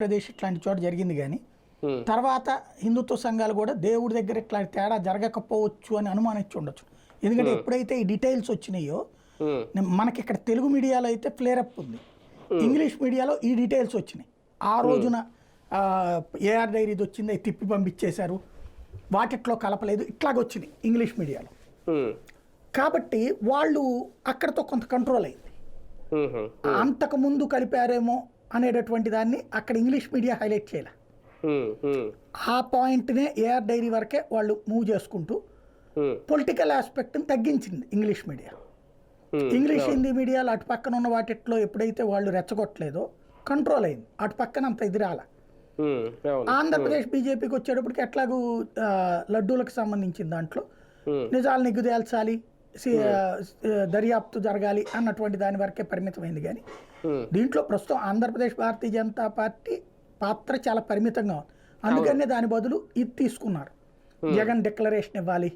ప్రదేశ్ ఇట్లాంటి చోట జరిగింది కానీ తర్వాత హిందుత్వ సంఘాలు కూడా దేవుడి దగ్గర ఇట్లాంటి తేడా జరగకపోవచ్చు అని అనుమానించి ఉండొచ్చు. ఎందుకంటే ఎప్పుడైతే ఈ డీటెయిల్స్ వచ్చినాయో మనకి ఇక్కడ తెలుగు మీడియాలో అయితే ఫ్లేరప్ ఉంది. ఇంగ్లీష్ మీడియాలో ఈ డీటెయిల్స్ వచ్చినాయి. ఆ రోజున ఏఆర్ డైరీది వచ్చింది అవి తిప్పి పంపించేశారు. వాటిట్లో కలపలేదు ఇట్లాగ వచ్చినాయి ఇంగ్లీష్ మీడియాలో. కాబట్టి వాళ్ళు అక్కడతో కొంత కంట్రోల్ అయింది. ఉమ్, ఉమ్, అంతకు ముందు కలిపారేమో అనేటటువంటి దాన్ని అక్కడ ఇంగ్లీష్ మీడియా హైలైట్ చేయలే. ఆ పాయింట్నే ఏఆర్ డైరీ వరకే వాళ్ళు మూవ్ చేసుకుంటూ పొలిటికల్ ఆస్పెక్ట్ని తగ్గించింది ఇంగ్లీష్ మీడియా. ఇంగ్లీష్ హిందీ మీడియాలో అటు పక్కన ఉన్న వాటిట్లో ఎప్పుడైతే వాళ్ళు రెచ్చగొట్టలేదో కంట్రోల్ అయింది. అటు పక్కన అంత ఎదిరాల ఉమ్, అవును. ఆంధ్రప్రదేశ్ బీజేపీకి వచ్చేటప్పటికి ఎట్లాగూ లడ్డూలకు సంబంధించిన దాంట్లో నిజాలు నిగ్గు తేల్చాలి. సి- ఆ, దర్యాప్తు జరగాలి అన్నటువంటి దాని వరకే పరిమితమైంది కానీ దీంట్లో ప్రస్తుతం ఆంధ్రప్రదేశ్ భారతీయ జనతా పార్టీ పాత్ర చాలా పరిమితంగా ఉంది. అందుకనే దాని బదులు ఇది తీసుకున్నారు. జగన్ డిక్లరేషన్ ఇవ్వాలి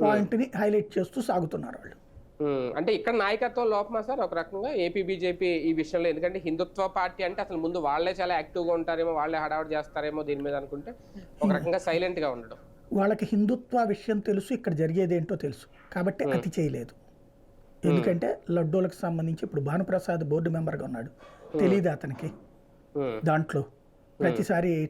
పాయింట్ని హైలైట్ చేస్తూ సాగుతున్నారు వాళ్ళు. అంటే ఇక్కడ నాయకత్వం లోపమా సార్? ఒక రకంగా ఏపీ బీజేపీ ఈ విషయంలో ఎందుకంటే హిందుత్వ పార్టీ అంటే అసలు ముందు వాళ్ళే చాలా యాక్టివ్గా ఉంటారేమో వాళ్ళే హడావుడి చేస్తారేమో దీని మీద అనుకుంటే ఒక రకంగా సైలెంట్గా ఉండడం. వాళ్ళకి హిందుత్వ విషయం తెలుసు ఇక్కడ జరిగేది ఏంటో తెలుసు. కాబట్టి అతి చేయలేదు. ఎందుకంటే లడ్డూలకు సంబంధించి ఇప్పుడు భానుప్రసాద్ బోర్డు మెంబర్గా ఉన్నాడు. తెలియదు అతనికి? దాంట్లో ప్రతిసారి